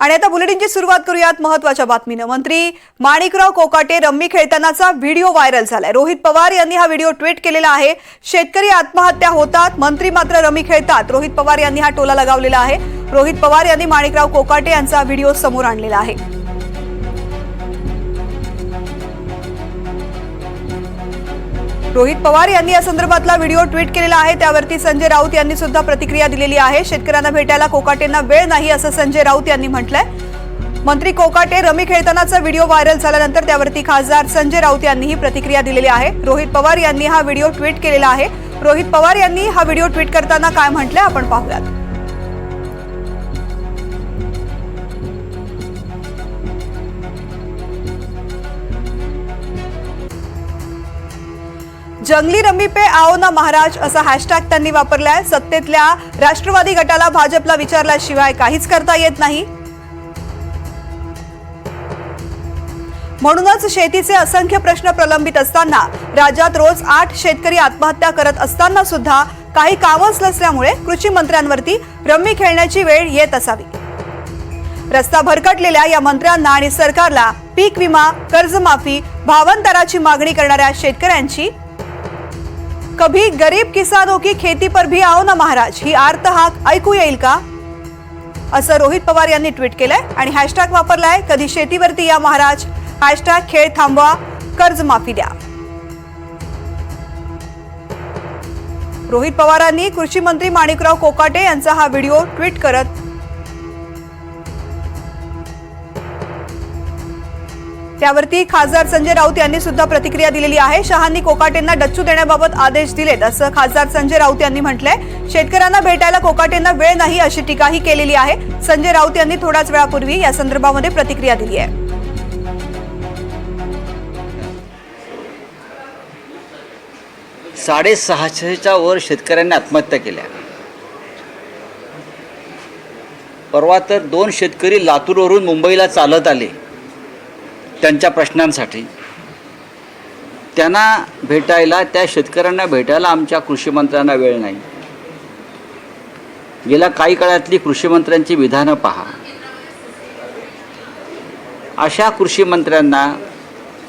आणि आता बुलेटिनची सुरुवात करूयात महत्त्वाच्या बातमीनं. मंत्री माणिकराव कोकाटे रम्मी खेळतानाचा व्हिडिओ व्हायरल झालाय. रोहित पवार यांनी हा व्हिडिओ ट्विट केलेला आहे. शेतकरी आत्महत्या होतात मंत्री मात्र रमी खेळतात. रोहित पवार यांनी हा टोला लगावलेला आहे. रोहित पवार यांनी माणिकराव कोकाटे यांचा व्हिडिओ समोर आणलेला आहे. रोहित पवार यांनी या संदर्भातला व्हिडिओ ट्विट केलेला आहे. त्यावरती संजय राऊत यांनी सुद्धा प्रतिक्रिया दिलेली आहे. शेतकऱ्यांना भेटायला कोकाटेंना वेळ नाही असं संजय राऊत यांनी म्हटलंय. मंत्री कोकाटे रमी खेळतानाचा व्हिडिओ व्हायरल झाल्यानंतर त्यावरती खासदार संजय राऊत यांनीही प्रतिक्रिया दिलेली आहे. रोहित पवार यांनी हा व्हिडिओ ट्विट केलेला आहे. रोहित पवार यांनी हा व्हिडिओ ट्विट करताना काय म्हटलंय आपण पाहूयात. जंगली रमी पे आओ ना महाराज असा हॅशटॅग त्यांनी वापरलाय. सत्तेतल्या राष्ट्रवादी गटाला भाजपला विचारल्याशिवाय काहीच करता येत नाही. म्हणूनच शेतीचे असंख्य प्रश्न प्रलंबित असताना राज्यात रोज आठ शेतकरी आत्महत्या करत असताना सुद्धा काही कामच नसल्यामुळे कृषी मंत्र्यांवरती रम्मी खेळण्याची वेळ येत असावी. रस्ता भरकटलेल्या या मंत्र्यांना आणि सरकारला पीक विमा कर्जमाफी भावांतराची मागणी करणाऱ्या शेतकऱ्यांची कभी गरीब किसानों की खेती पर भी आओ ना महाराज. ही आर्त हाक. ऐकू येईल का? असं रोहित पवार यांनी ट्विट केलंय आणि हॅशटॅग वापरलाय कधी शेतीवरती या महाराज. हॅशटॅग खेळ थांबवा कर्जमाफी द्या. रोहित पवारांनी कृषी मंत्री माणिकराव कोकाटे यांचा हा व्हिडिओ ट्विट करत त्यावरती खासदार संजय राऊत यांनी सुद्धा प्रतिक्रिया दिलेली आहे. शहांनी कोकाटेंना डच्चू देण्याबाबत आदेश दिलेत असं खासदार संजय राऊत यांनी म्हटलंय. शेतकऱ्यांना भेटायला कोकाटेंना वेळ नाही अशी टीकाही केलेली आहे. संजय राऊत यांनी थोड्याच वेळापूर्वी या संदर्भामध्ये प्रतिक्रिया दिली आहे. साडेसहाशेच्या वर शेतकऱ्यांनी आत्महत्या केल्या. परवा तर दोन शेतकरी लातूरवरून मुंबईला चालत आले. त्यांच्या प्रश्नांसाठी. त्यांना भेटायला त्या शेतकऱ्यांना भेटायला आमच्या कृषीमंत्र्यांना वेळ नाही. गेल्या काही काळातली कृषीमंत्र्यांची विधानं पहा. अशा कृषीमंत्र्यांना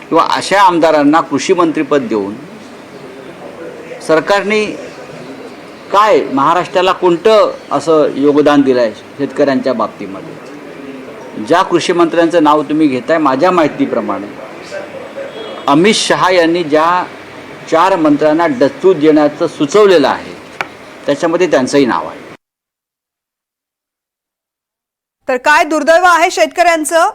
किंवा अशा आमदारांना कृषीमंत्रीपद देऊन सरकारने काय महाराष्ट्राला कोणतं असं योगदान दिलं आहे शेतकऱ्यांच्या बाबतीमध्ये? ज्या कृषी मंत्र्यांचं नाव तुम्ही घेताय माझ्या माहितीप्रमाणे अमित शहा यांनी ज्या चार मंत्र्यांना डच्चू देण्याचं सुचवलेलं आहे त्याच्यामध्ये त्यांचंही नाव आहे. तर काय दुर्दैव आहे शेतकऱ्यांचं?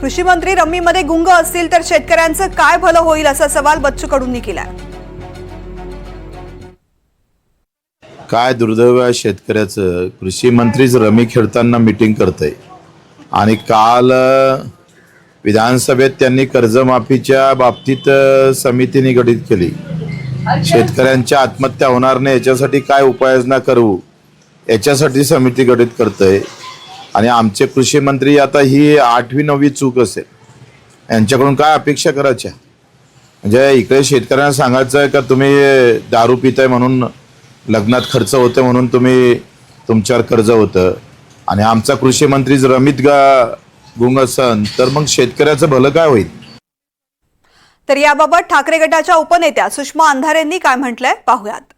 कृषी मंत्री रम्मीमध्ये गुंग असतील तर शेतकऱ्यांचं काय भलं होईल असा सवाल बच्चू कडूंनी काय दुर्दैव आहे शेतकऱ्याचं? कृषी मंत्रीच रमी खेळताना मिटिंग करतंय. आणि काल विधानसभेत त्यांनी कर्जमाफीच्या बाबतीत समिती निगडित केली. शेतकऱ्यांच्या आत्महत्या होणार नाही याच्यासाठी काय उपाययोजना करू? याच्यासाठी समिती गठीत करतंय. आणि आमचे कृषी मंत्री आता ही आठवी नववी चूक असेल. यांच्याकडून काय अपेक्षा करायच्या? म्हणजे इकडे शेतकऱ्यांना सांगायचं आहे का तुम्ही दारू पिताय म्हणून लग्नात खर्च होते म्हणून तुम्ही तुमच्यावर कर्ज होतं. आणि आमचा कृषी जर रमित गा गुंग असन तर मग शेतकऱ्याचं भलं काय होईल? तर याबाबत ठाकरे गटाच्या उपनेत्या सुषमा अंधारेंनी काय म्हटलंय? पाहुयात.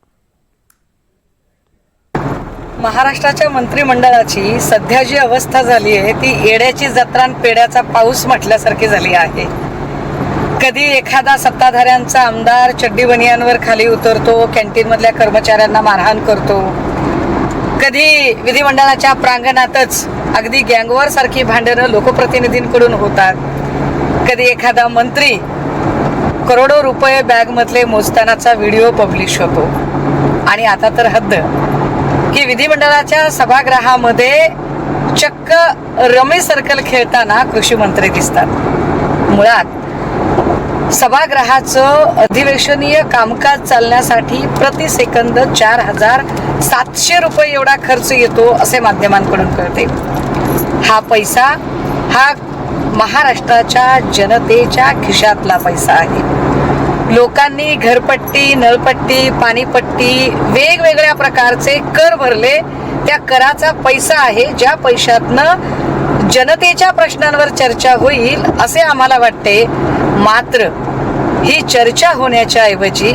महाराष्ट्राच्या मंत्रिमंडळाची सध्या जी अवस्था झाली आहे ती येड्याची जत्रा पेड्याचा पाऊस म्हटल्यासारखी झाली आहे. कधी एखादा सत्ताधाऱ्यांचा आमदार चड्डी बनियांवर खाली उतरतो कॅन्टीनमधल्या कर्मचाऱ्यांना मारहाण करतो. कधी विधिमंडळाच्या प्रांगणातच अगदी गँगवर सारखी भांडणं लोकप्रतिनिधींकडून होतात. कधी एखादा मंत्री करोडो रुपये बॅगमधले मोजतानाचा व्हिडिओ पब्लिश होतो. आणि आता तर हद्द. की विधिमंडळाच्या सभागृहामध्ये चक्क रमी सर्कल खेळताना कृषी मंत्री दिसतात. मुळात सभागृहाचं अधिवेशनीय कामकाज चालण्यासाठी प्रति सेकंद चार हजार सातशे रुपये एवढा खर्च येतो असे माध्यमांकडून कळते. हा पैसा हा महाराष्ट्राच्या जनतेच्या खिशातला पैसा आहे. लोकांनी घरपट्टी नळपट्टी पाणीपट्टी वेगवेगळ्या प्रकारचे कर भरले. त्या कराचा पैसा आहे ज्या पैशातनं जनतेच्या प्रश्नांवर चर्चा होईल असे आम्हाला वाटते. मात्र ही चर्चा होण्याच्या ऐवजी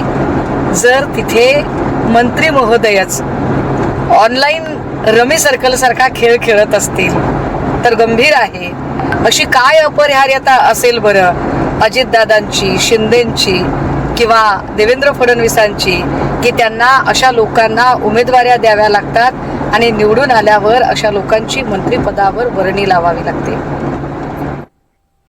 जर तिथे मंत्री महोदयच ऑनलाईन रमी सर्कल सारखा खेळ खेळत असतील तर गंभीर आहे. अशी काय अपरिहार्यता असेल बरं? अजितदादांची शिंदेंची किंवा देवेंद्र फडणवीसांची की त्यांना अशा लोकांना उमेदवाऱ्या द्याव्या लागतात आणि निवडून आल्यावर अशा लोकांची मंत्रिपदावर वर्णी लावावी लागते?